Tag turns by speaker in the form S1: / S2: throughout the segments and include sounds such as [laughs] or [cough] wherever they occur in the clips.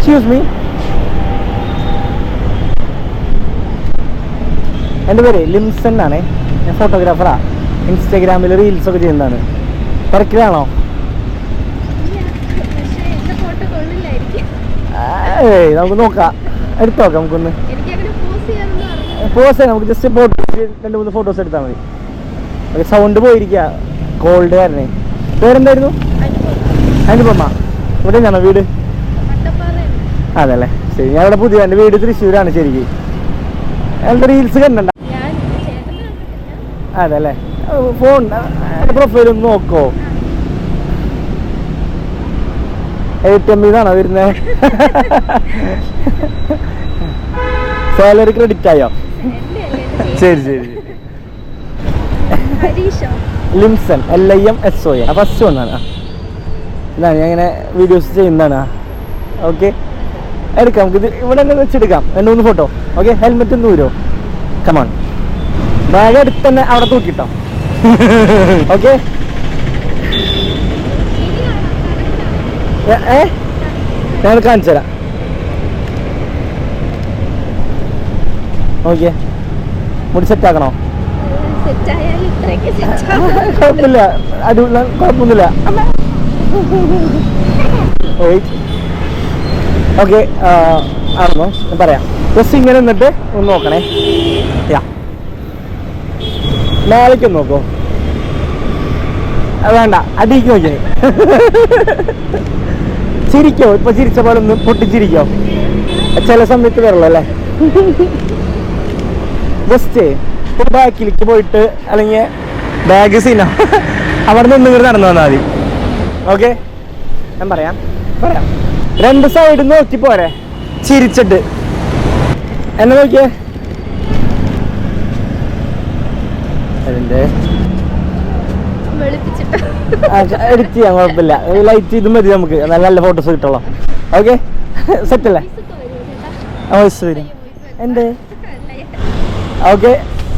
S1: Excuse me എന്റെ പേര് ലിംസൺ ആണ് ഞാൻ ഫോട്ടോഗ്രാഫറാണ് ഇൻസ്റ്റാഗ്രാമിൽ റീൽസ് ഒക്കെ ചെയ്യുന്നതാണ്. തിരക്കിലാണോ? ഏയ് നമുക്ക് നോക്കാം. എടുത്തു നോക്കാം നമുക്കൊന്ന്.
S2: പോസ്
S1: നമുക്ക് ജസ്റ്റ് ഫോട്ടോ രണ്ട് മൂന്ന് ഫോട്ടോസ് എടുത്താൽ മതി. സൗണ്ട് പോയിരിക്കുക. കോൾഡ് കാരണേ പേരെന്തായിരുന്നു? അനുപമ ഇവിടെ ഞാനോ വീട്? അതല്ലേ? ശരി ഞാൻ ഇവിടെ പുതിയ എന്റെ വീട് തൃശ്ശൂരാണ് ശരിക്കും. എന്റെ റീൽസ് കണ്ടണ്ട അതല്ലേ? ഫോൺ എന്റെ പ്രൊഫൈൽ ഒന്ന് നോക്കോ. എ എം ഇതാണോ വരുന്നത് സാലറി ക്രെഡിറ്റ് ആയോ? ശരി ശരി. Limson L I M S O A first ഒന്നാണ് ഇതാണ് ഞാൻ ഇങ്ങനെ വീഡിയോസ് ചെയ്യുന്നതാണ്. ഓക്കെ എടുക്കാം. നമുക്ക് ഇത് ഇവിടെ തന്നെ വെച്ചെടുക്കാം. രണ്ട് മൂന്ന് ഫോട്ടോ ഓക്കെ ഹെൽമെറ്റ് ഒന്ന് ഊരോ? കമാൺ ബാഗ് എടുത്ത് തന്നെ അവിടെ തൂക്കിട്ടോ. [laughs] ഓക്കെ ഏ ഞാൻ കാണിച്ചു തരാം. ഓക്കെ മുടി സെറ്റ് ആക്കണോ? [laughs] കുഴപ്പമില്ല. അടിപൊളി കുഴപ്പമൊന്നുമില്ല. ഓക്കെ ആണെന്നോ പറയാം. ജസ്റ്റ് ഇങ്ങനെ നിന്നിട്ട് ഒന്ന് നോക്കണേ. യാ. ഒന്ന് നോക്കോ. വേണ്ട അടിക്ക് നോക്കിയേ. ചിരിക്കോ? ഇപ്പൊ ചിരിച്ച പോലെ ഒന്ന് പൊട്ടിച്ചിരിക്കോ? ചില സമയത്ത് വരല്ലോ അല്ലേ? ജസ്റ്റ് ഇപ്പൊ ബാക്കിലേക്ക് പോയിട്ട് അല്ലെങ്കിൽ ബാഗ് സീനോ. അവിടെ നിന്ന് ഇങ്ങോട്ട് നടന്നു വന്നാൽ മതി. ഓക്കെ ഞാൻ പറയാം. പറയാം. രണ്ട് സൈഡ് നോക്കി പോരെ. ചിരിച്ചിട്ട്. എന്നെ നോക്കിയേ.
S2: വെളുപ്പിച്ചിട്ട്.
S1: എഡിറ്റ് ചെയ്യാൻ കുഴപ്പമില്ല. ലൈറ്റ് ഇത് മതി നമുക്ക്. നല്ല നല്ല ഫോട്ടോസ് കിട്ടുള്ളൂ ഓക്കെ സെറ്റ് അല്ലേ? വോയിസ് വരും. എന്ത്? ഓക്കെ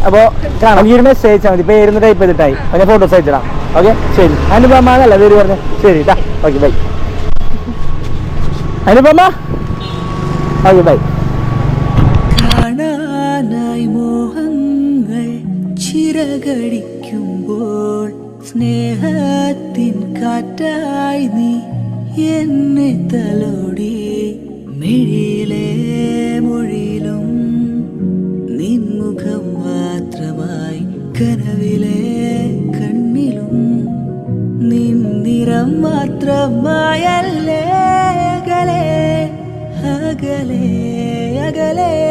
S1: അപ്പോൾ കാണാം. ഈ ഒരു മെസ്സേജ് അയച്ചാൽ മതി. പേരുന്ന് ടൈപ്പ് ചെയ്തിട്ടായി. അപ്പോൾ ഫോട്ടോസ് അയച്ചിടാം. ഓക്കെ ശരി. അനുഭവമാണല്ലേ എന്നല്ല പേര് പറഞ്ഞു. ശരി ടാ okay bye Anupama? Okay bye
S3: കാണാനായി മോഹങ്ങൾ ചിറകടിക്കുമ്പോൾ സ്നേഹത്തിൻ കാറ്റായി നീ എന്നെ തലോടി. മിഴിയിലെ മൊഴിയിലും നിൻമുഖം മാത്രമായി കനവിലെ കണ്ണിലും നിൻ നിറം മാത്രമായല്ലേ agale agale